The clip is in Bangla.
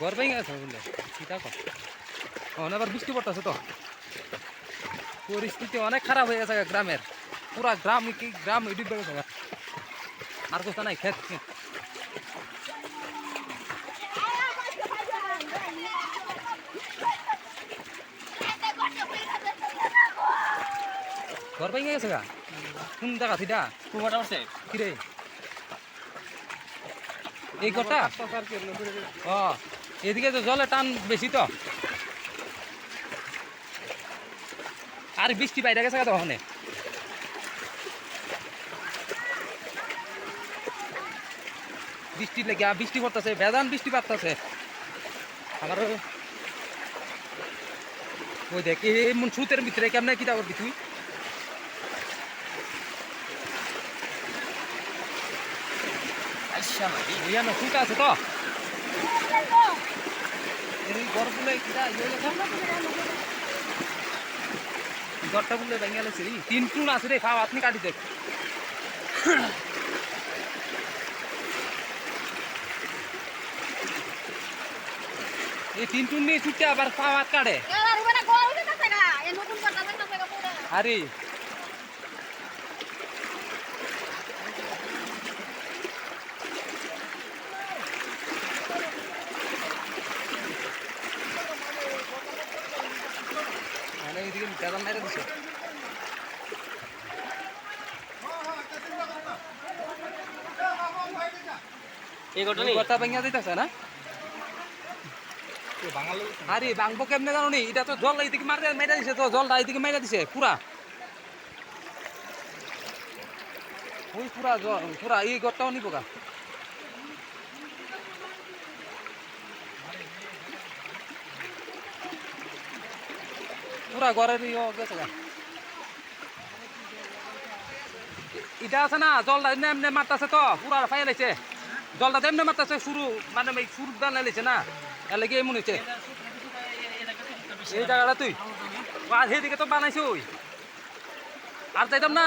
ঘর ভেঙে গেছে বললে। কি দেখো এখন আবার বৃষ্টি পড়তেছে তো। পরিস্থিতি অনেক খারাপ হয়ে গেছে গ্রামের। পুরা গ্রাম কি গ্রাম ডুবে গেছে আর কোথা নাই ক্ষেত ঘর ভেঙে গেছে গা? কোন জায়গা থিটা? কুমারটা উঠছে কিরে এই ঘরটা? ও এদিকে তো জলে টান বেশি তো। আর বৃষ্টি বাইরে গেছে তো ওখানে বৃষ্টি লেগে বৃষ্টি পড়তেছে বেদান বৃষ্টি পারতেছে আবার ওই দেখ এমন সুতের ভিতরে কেমনে কিতা করবি তুই? আচ্ছা সুতা আছে তো। ঘরটা বলে ভেঙে গেছে তিন টুন আছে রে খাও আপনি কাটি দেখ এই তিন টুন নিয়ে ছুটতে আবার খাওয়া কাটে এবার উবেনা গরম হইতাছে গা এ নতুন কথা হইতাছে গা পুরো আরে এইদিকে গাদা মেরে দিছে। এই ঘটনা নেই কথা ভেঙে দিতেছে না? আরে ভাঙবো কেমনে জানো নি এটা তো জল এইদিকে মারে মেরে দিছে তো জলটা এইদিকে মেরে দিছে পুরা। ওই পুরা জল পুরা এই ঘরটাও নিবো গা। পুরা ঘরের ইয়ে গেছে আছে না, জলটা এমনি এমনি মারতেছে তো, পুরা ফাই লাইছে জলটা এমনি মারতেছে, শুরু মানে এই শুরু দান লাইছে না, এর লাগে এমন হয়েছে। এই জায়গাটা তুই আর সেদিকে তো বানাইছে আর চাইতাম না।